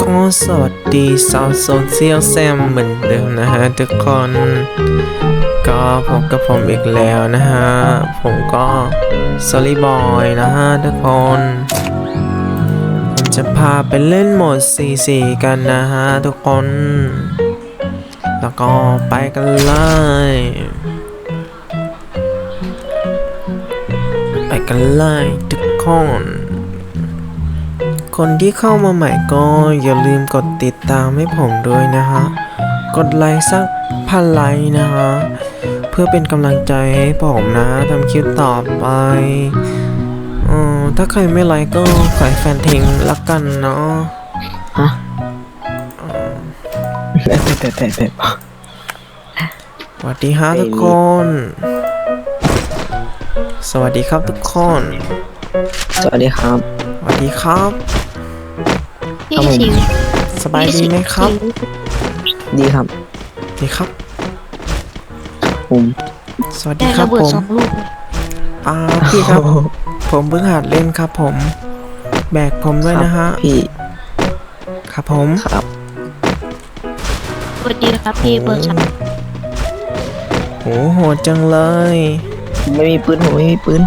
ก็สวัสดีสาวโซเชียลแซมเหมือนเดิมนะฮะทุกคน ก็พบกับผมอีกแล้วนะฮะ ผมก็ซอรี่บอยนะฮะทุกคน ผมจะพาไปเล่นโหมด 4 4 กันนะฮะทุกคน แล้วก็ไปกันเลยไปกันเลยทุกคน คนที่เข้ามาใหม่ก็อย่าลืมกดติดตามให้ผมด้วยนะฮะ กดไลค์สักพันไลค์นะฮะ เพื่อเป็นกำลังใจให้ผมนะทำคลิปต่อไปเออถ้าใครไม่ไลค์ก็ขายแฟนทิ้งละกันเนาะฮะแต่แต่แต่แต่สวัสดีฮะทุกคน สวัสดีครับทุกคน สวัสดีครับ สวัสดีครับ พี่ครับผมชิวสบายดีไหมครับ ดีครับ ดีครับ ผมสวัสดีได้ครัระบเบิดผมสองลูกอ่าพี่ครับผมเพิ่งหัดเล่นครับ ผม แบกผมด้วยนะฮะพี่ครับผมครับสวัสดีครับพี่เบอร์สามโหโหดจังเลย ไม่มีปืนผมไม่มีปืน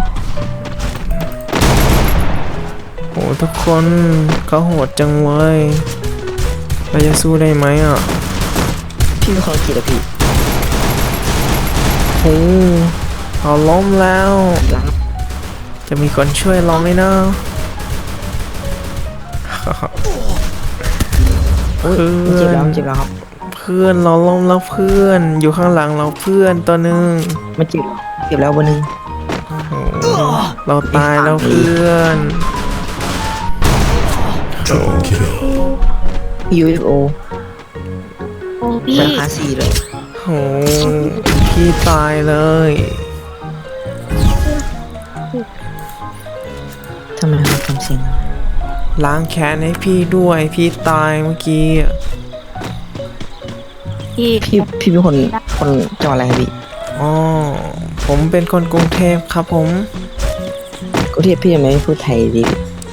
โหทุกคนเขาโหดจังเว้ยเราจะสู้ได้ไหมอะพี่มีความคิดอะพี่โหเขาล้มแล้วหลังจะมีคนช่วยเราไหมนะโอ้ยเพื่เจ็บแล้วอนเจ็บแล้วครับเพื่อนเราล้มแล้วเพื่อน อยู่ข้างหลังเราเพื่อนตัวหนึ่งไม่เจ็บหรอเจ็บแล้ววันหนึงโอ้เราตายแล้วเพื่อน UFO โอ้พี่ราคาสี่เลยโหพี่ตายเลยทำไมครับทำเสียงล้างแค้นให้พี่ด้วยพี่ตายเมื่อกี้อะพี่พี่พี่เป็นคนคนจังหวัดอะไรครับพี่อ๋อผมเป็นคนกรุงเทพครับผมก็เทียบพี่ยังไม่พูดไทยดี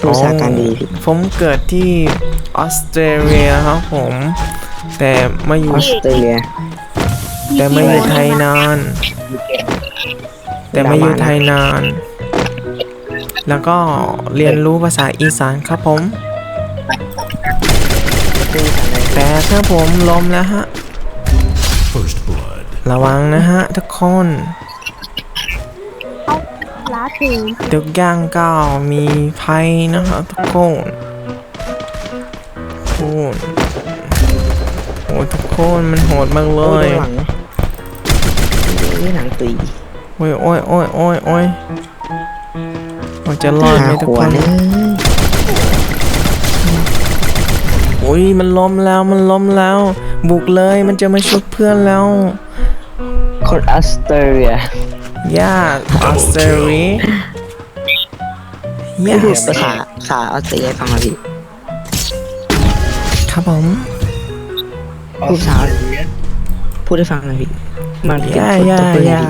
พูดภาษาการดีพี่ผมเกิดที่ออสเตรเลียครับผม แต่มาอยู่ออสเตรเลีย แต่มาอยู่ไทยนาน แต่มาอยู่ไทยนาน แล้วก็เรียนรู้ภาษาอีสานครับผม แต่ถ้าผมล้มแล้วฮะ First blood. ระวังนะฮะทุกคนล้าถึง ทุกอย่างก้าวมีภัยนะฮะทุกคนโอ้โหทุกคนมันโหดมากเลโอ้ยยโดนหลังนี่หนังตุยโอ้ยโอ้ยโอ้ยโอ้ยโอ้ยเราจะรอดไหมหาทุกขควานนเลยโอ้ยมันล้มแล้วมันล้มแล้ว บุกเลยมันจะมาชุบเพื่อนแล้วคนออสเตรเลีย ย่าออสเตรเลียไม่ย่าพูดภาษาภาษาออสเตรเลียให้ฟังหน่อยพี่ครับผมพูดภาษาพูดให้ฟังหน่อยพี่มันเป็นย่าคนย่าตะเกียย่า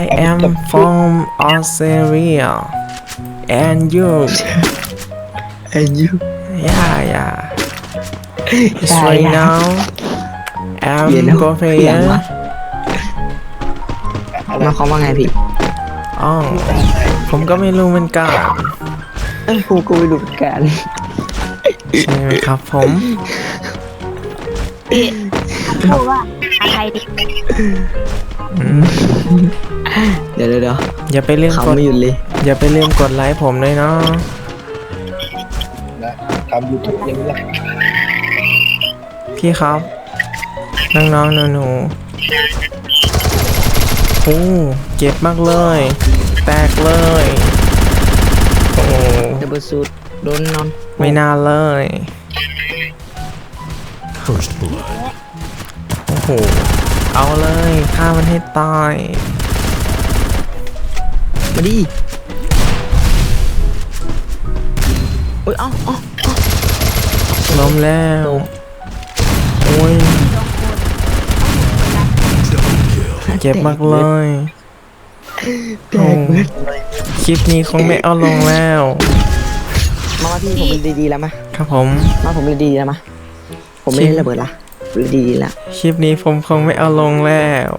I am from Australia and you อายุ yeah yeah it's Yeah, right yeah. now I'm เมายความว่าไงพี่อ๋อผมก็ไม่รู้เหมือนกันเอ้ยกูกูไปดูเหมือนกันใช่ไหมครับผมพี่พูดว่าภาษาไทยดิอืมเดี๋ยวเดี๋ยวเดี๋ยวอย่าไปลืมกเขาดไม่หยุดเลยอย่าไปลืมกดไลค์ผมด้วยเนาะทำยูทูบยังไงพี่ครับน้องๆหนูๆ โอ้เจ็บมากเลย แตกเลย โอ้ดับเบิลซูดโดนนอนไม่น่าเลย First blood. โอ้โห เอาเลยฆ่ามันให้ตาย มาดิโอ้ยเอ้าเอ้าล้มแล้ว โอ้ย เจ็บมากเลยแตกเบิดคลิปนี้คงไม่เอาลงแล้ว มาว่าพี่ผมเป็นดีๆแล้วมาครับผม มาผมเล่นดีๆแล้วมะผมไม่เล่นระเบิดละเล่นดีๆแล้วคลิปนี้ผมคงไม่เอาลงแล้ว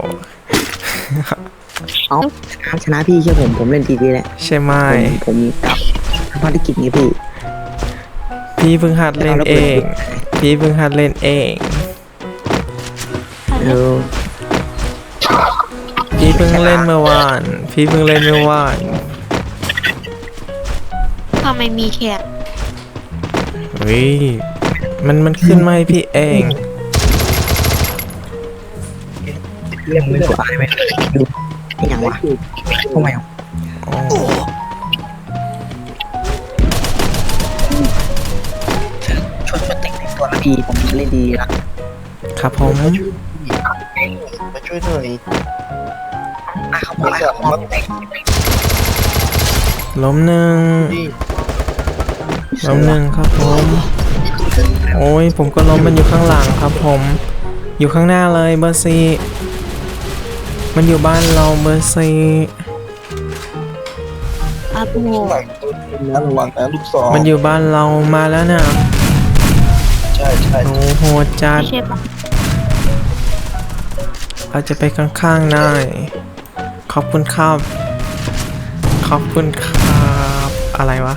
เอาชนะชนะพี่เชื่อผมผมเล่นดีๆแล้วใช่ไหมผมผมกลับทำภารกิจนี้พี่พี่เพิ่งหัดเล่นเอง พี่เพิ่งหัดเล่นเองเออ พี่เพิ่งเล่นเมื่อวาน พี่เพิ่งเล่นเมื่อวาน ทำไมมีแขกเฮ้ย มันมันขึ้นมาให้พี่เอง เรื่องไม่สบายไหมดูไอ้อย่างวะทำไมอะอ๋อชวนชวนเต็งในตัวละดีผมเล่นดีละครับผมมาช่วยหน่อย อะเขาบอกแล้วเขาบอกล้มหนึ่งพี่ล้มหนึ่งครับผม โอ้ยผมก็ล้มมันอยู่ข้างหลังครับผม อยู่ข้างหน้าเลยเบอร์ซีมันอยู่บ้านเราเบอร์ซีอาบูหลังตัวนะระวังนะลูกศรมันอยู่บ้านเรามาแล้วนะใช่ใช่โอ้โหจัดไม่ใช่ปะเราจะไปข้างๆหน่อย ขอบคุณครับ ขอบคุณครับ อะไรวะ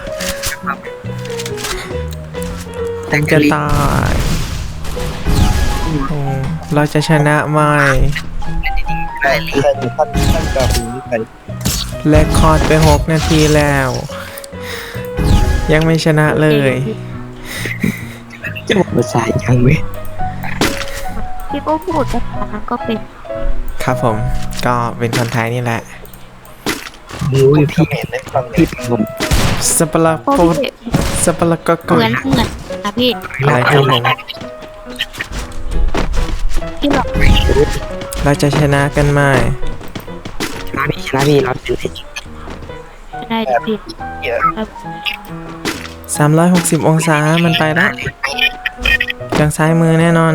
แต่งจะจะตาตายโอ้เราจะชนะไหมได้เลยใครมีท่านท่านกาฟีนี่ใครเลคคอร์ดไป6นาทีแล้ว ยังไม่ชนะเลย จะบอกภาษายังเว้ย พี่ก็พูดภาษานั้นก็เป็นครับผม ก็เป็นคนไทยนี่แหละดูพี่เห็นได้ฟังเลยพี่เป็นผมสปาร์เพราะโปพี่สปาร์ก็เหก็มือนเหมือนนะพี่อะไรครับผมพี่บอกเราจะชนะกันไหมชนะพี่ชนะพี่เราเป็นเลยได้ดิพี่เกียร์ครับ360องศามันไปแล้วทางซ้ายมือแน่นอน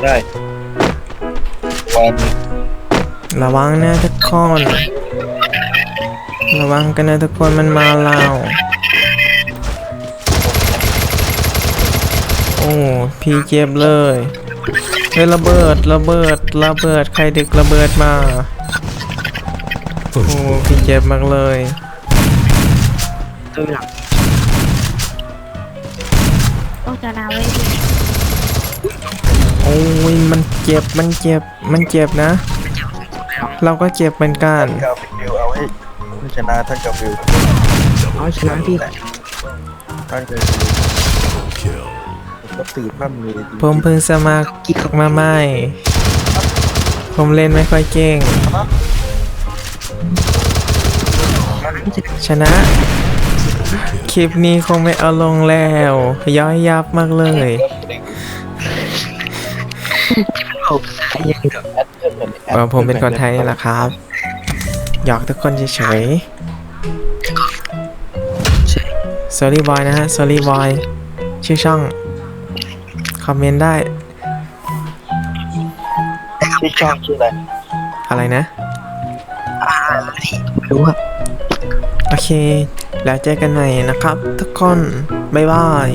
ใช่วันระวังนะทุกคน ระวังกันนะทุกคนมันมาแล้วโอ้พี่เจ็บเลยเฮ้ยระเบิดระเบิดระเบิดใครดึกระเบิดมาโอ้ First พี่เจ็บมากเลยตัวหลังต้องชนะไว้ดิโอ้ยมันเจ็บมันเจ็บมันเจ็บนะ เราก็เจ็บเหมือนกันท่านกาฟิลเอาให้ผู้ชนะท่านกาฟิลเอาชนะพี่ท่านกาฟิล kill. ก็ตีบ้านมีดีผมเพิ่งสมัครกี่เขามาใหม่ ผมเล่นไม่ค่อยเก่ง ชนะ คลิปนี้คงไม่เอาลงแล้ว ย้อยยับมากเลย เขาภาษายังเถอะเออผมเป็นคนไทยนี่แหละครับ หยอกทุกคนเฉยใช่ๆ sorry boy นะฮะ sorry boy ชื่อช่อง คอมเมนต์ได้ที่ชอบชื่ออะไร อะไรนะไม่รู้ครับโอเค แล้วเจอกันใหม่นะครับ ทุกคน บ๊ายบาย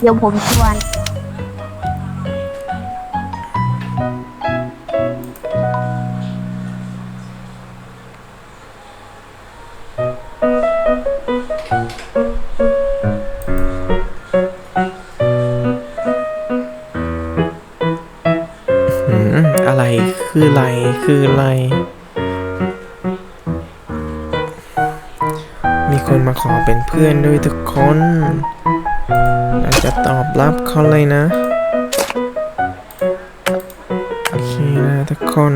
เดี๋ยวผมชวน คืออะไร มีคนมาขอเป็นเพื่อนด้วยทุกคนเราจะตอบรับเขาเลยนะ โอเคนะทุกคน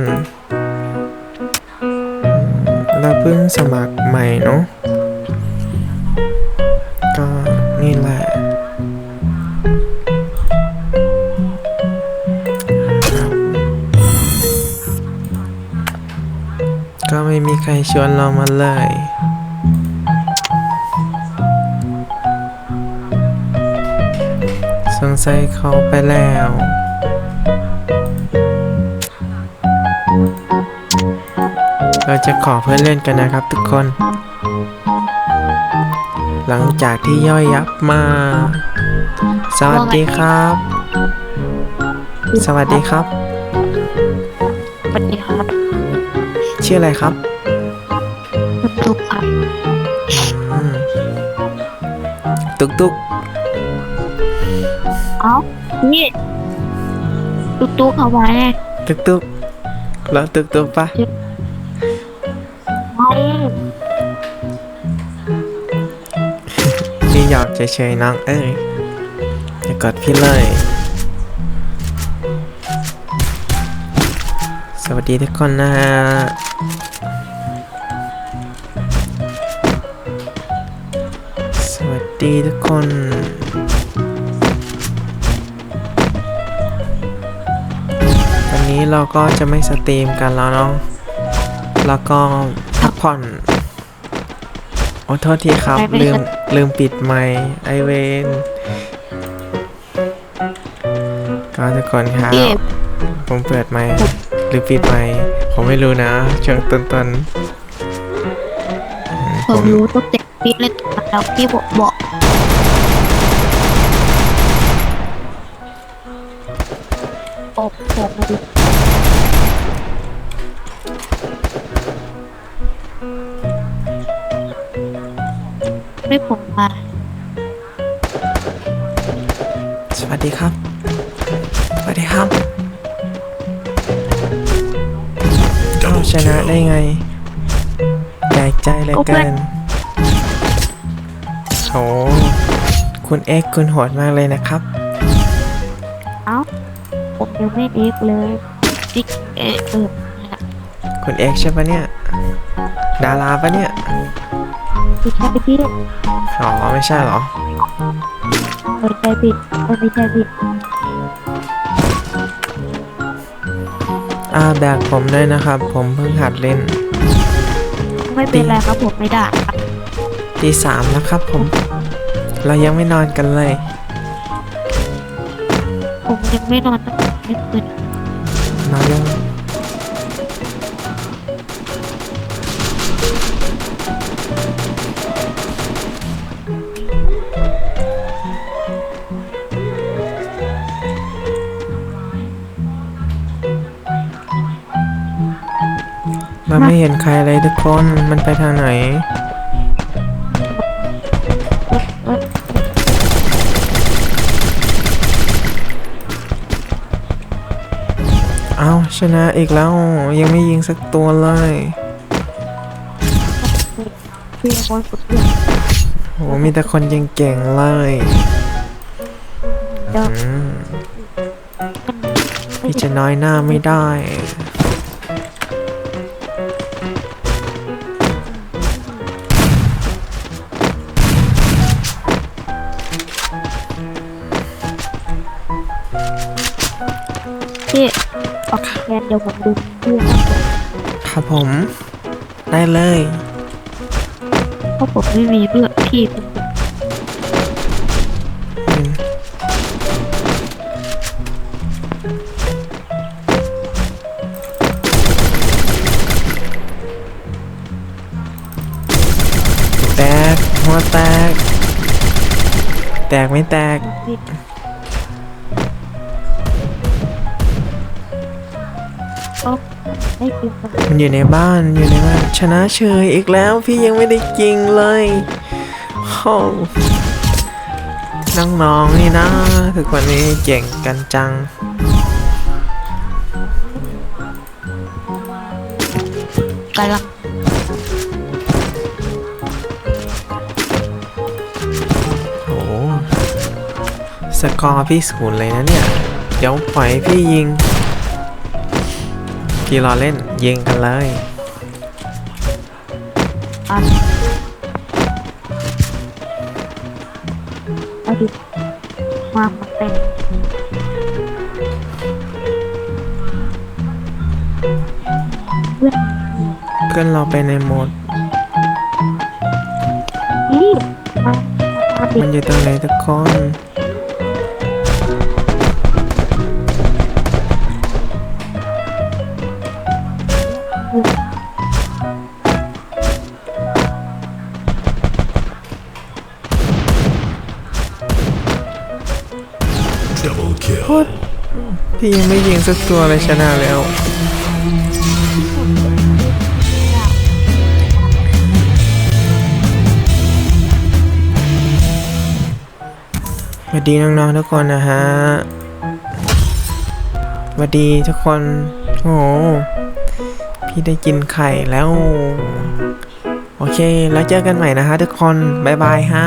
เราเพิ่งสมัครใหม่เนาะ ก็ไม่มีใครชวนเรามาเลย สงสัยเขาไปแล้ว เราจะขอเพื่อนเล่นกันนะครับทุกคน หลังจากที่ย่อยยับมา สวัสดีครับ สวัสดีครับ ชื่ออะไรครับคุณตุ๊กครับอืมตุกตุกเอ้านี่ตุ๊กตุ๊กเอาไว้ตุกตุกแล้วตุกตุกปะไม่พี่หยอกเฉยๆน้องเอ้ยอย่ากดพี่เลย สวัสดีทุกคนนะฮะ ดีทุกคนวันนี้เราก็จะไม่สตรีมกันแล้วเนาะแล้วก็พักผ่อนโอ้โทษทีครับ ลืมลืมปิดไมค์ไอเวนก็ทุกคนครับพี่ผมเปิดไมค์หรือปิดไมค์ผมไม่รู้นะช่วงต้นๆอืมผมรู้ตั้งแต่ พี่เล่นมาแล้วพี่บอกบอกบอกผมมาดิไม่ผมมา สวัสดีครับ สวัสดีครับเอาชนะได้ไงแปลกใจเหลือเกินโห คุณเอ็กซ์คุณโหดมากเลยนะครับ เอ้าผมยังไม่เอ็กเลยติ๊กเออเออคุณเอ็กซ์ใช่ปะเนี่ย ดาราปะเนี่ยไม่ใช่พี่อ๋อไม่ใช่เหรอเออใจผิดเออไม่ใช่ผิดอ่าแบกผมด้วยนะครับ ผมเพิ่งหัดเล่น ไม่เป็นไรครับผมไม่ด่าครับตีสามแล้วครับผม เรายังไม่นอนกันเลย ผมยังไม่นอนตั้งแต่เมื่อคืนนอนยังเราไม่เห็นใครเลยทุกคน มันไปทางไหน ชนะอีกแล้วยังไม่ยิงสักตัวเลยพี่ยังวันสุดเดือนโหมีแต่คนยิงเก่งๆเลยเดี๋ยวอืมพี่จะน้อยหน้าไม่ได้ เดี๋ยวผมดูพี่ครับผมครับผม ได้เลย เพราะผมไม่มีเลือดพี่เป็นอืมแตกหัวแตก แตกไม่แตกพี่ ได้กินมันมันอยู่ในบ้านอยู่ในบ้านชนะเฉยอีกแล้วพี่ยังไม่ได้กิงเลยโอ้น้องๆนี่นะทุกคนนี้เก่งกันจังกำลังโอ้สกอร์พี่ศูนย์เลยนะเนี่ย เดี๋ยวปล่อยให้พี่ยิง พี่รอเล่นยิงกันเลยอะเอาดิมามาเต็มเพื่อนเพื่อนเราไปในโหมด นี่มามาดิมันอยู่ตรงไหนทุกคน โค kill. ตรพี่ยังไม่ยิงสักตัวเลยชนะแล้ว สวัสดีน้องๆทุกคนนะฮะ สวัสดีทุกคน โอ้พี่ได้กินไข่แล้ว โอเค แล้วเจอกันใหม่นะฮะทุกคน บ๊ายบายฮะ